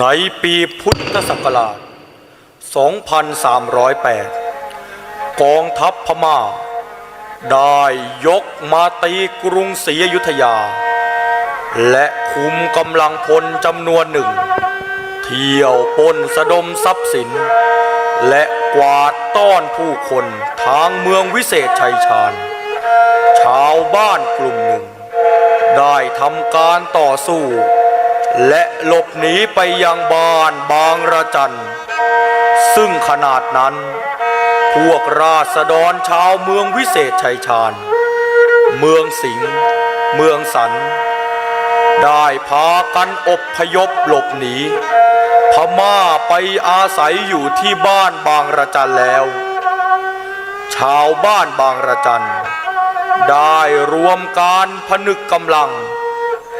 ในปีพุทธศักราช 2308 กองทัพพม่า ได้ยกมาตีกรุงศรีอยุธยา และคุมกำลังพลจำนวนหนึ่ง เที่ยวปนสะดมทรัพย์สิน และกวาดต้อนผู้คนทางเมืองวิเศษชัยชาญ ชาวบ้านกลุ่มหนึ่ง ได้ทำการต่อสู้ และหลบหนีไปยังบ้านบางระจัน ซึ่งขนาดนั้น พวกราษฎรชาวเมืองวิเศษชัยชาญ เมืองสิงห์เมืองสัน ได้พากันอบพยพหลบหนี พม่าไปอาศัยอยู่ที่บ้านบางระจันแล้ว ชาวบ้านบางระจัน ได้รวมการผนึกกำลัง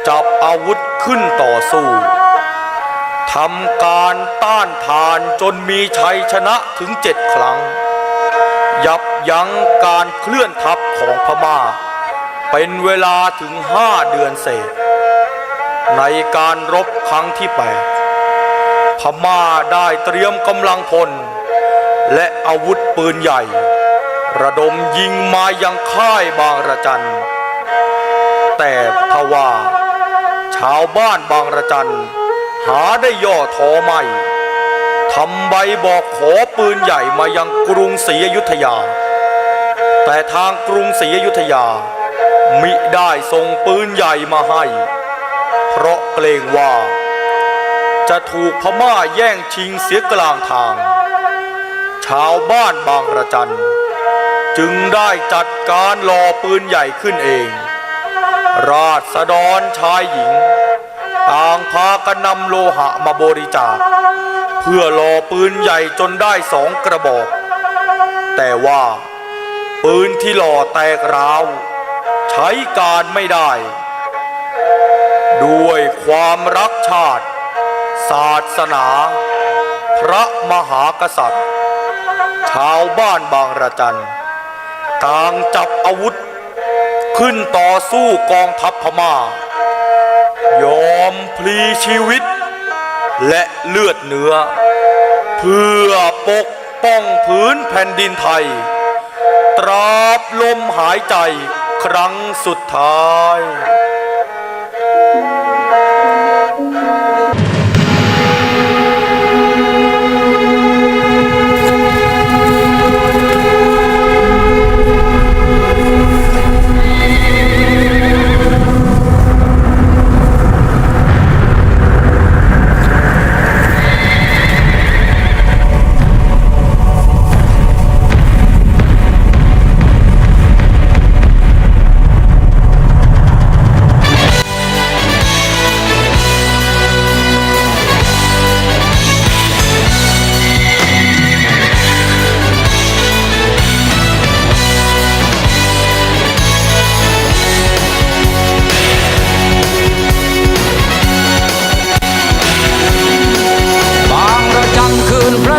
จับอาวุธขึ้นต่อสู้ทำการต้านทานจนมีชัยชนะถึงเจ็ดครั้ง ยับยั้งการเคลื่อนทัพของพม่า เป็นเวลาถึงห้าเดือนเศษ ในการรบครั้งที่แปดพม่าได้เตรียมกำลังพล และอาวุธปืนใหญ่ ระดมยิงมายังค่ายบางระจัน แต่ทว่าาวบ้านบางระจัน หาได้ย่อท้อไม่ทำใบบอกขอปืนใหญ่มายังกรุงศรีอยุธยา แต่ทางกรุงศรีอยุธยา มิได้ส่งปืนใหญ่มาให้ เพราะเกรงว่า จะถูกพม่าแย่งชิงเสียกลางทาง ชาวบ้านบางระจัน จึงได้จัดการรอปืนใหญ่ขึ้นเอง ราษฎรชายหญิง ต่างพากันนำโลหะมาบริจาค เพื่อรอปืนใหญ่จนได้สองกระบอก แต่ว่าปืนที่หล่อแตกร้าว ใช้การไม่ได้ ด้วยความรักชาติ ศาสนา พระมหากษัตริย์ ชาวบ้านบางระจันต่างจับอาวุธ ขึ้นต่อสู้กองทัพพม่า ยอมพลีชีวิต และเลือดเนื้อ เพื่อปกป้องพื้นแผ่นดินไทย ตราบลมหายใจครั้งสุดท้าย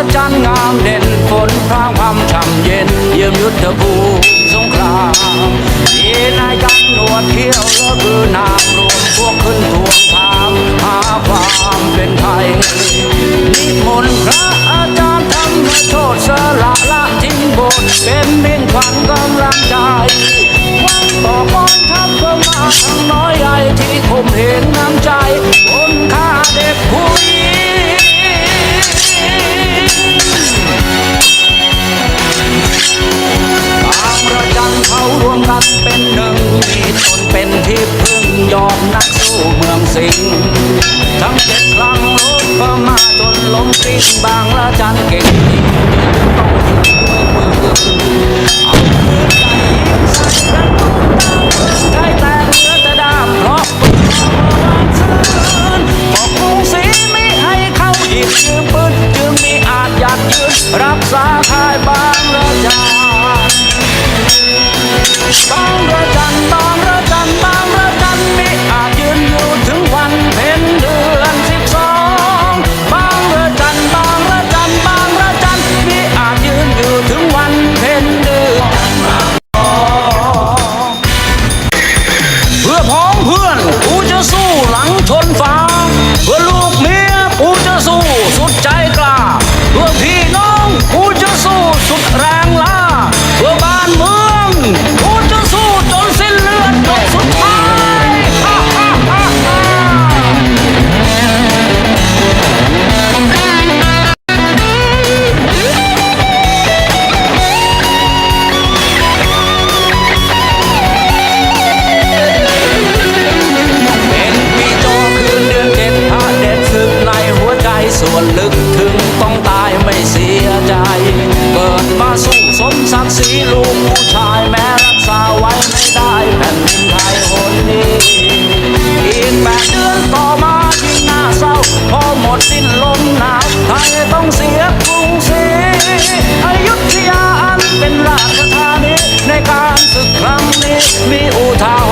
ระจันทร์งามเด่นฝนพรางพรำช่ำเย็น เยี่ยมยุทธภูมิสงครามมีนายกันหนวดเขี้ยวและคือนามรวมพวกขึ้นทวงถามหาความเป็นไทยนิมนต์พระอาจารย์ธรรมโทษสละละทิ้งบ สิงทั้งเจ็ดครั้งลบประมาจนล้มสิ้นบางละจันเก่งจริงต้องด้วยมือ เสียกรุงศรีอยุธยาอันเป็นราชธานีในการศึกครั้งนี้มีอุทาห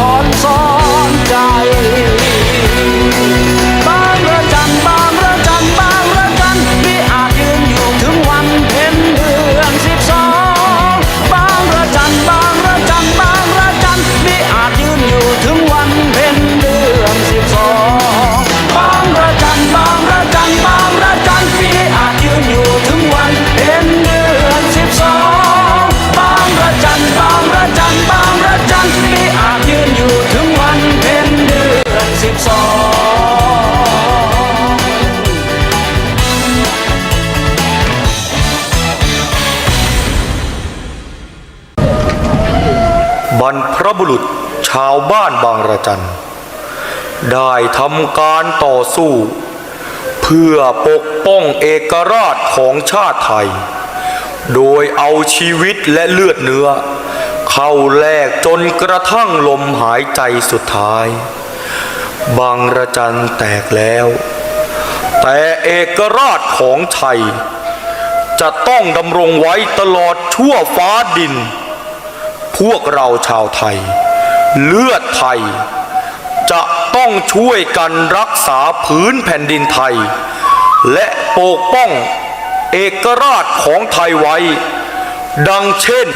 บรรพบุรุษชาวบ้านบางระจัน ได้ทำการต่อสู้ เพื่อปกป้องเอกราชของชาติไทย โดยเอาชีวิตและเลือดเนื้อ เข้าแลกจนกระทั่งลมหายใจสุดท้าย บางระจันแตกแล้ว แต่เอกราชของไทย จะต้องดำรงไว้ตลอดชั่วฟ้าดิน พวกเราชาวไทย เลือดไทย จะต้องช่วยกันรักษาพื้นแผ่นดินไทย และปกป้องเอกราชของไทยไว้ ดังเช่น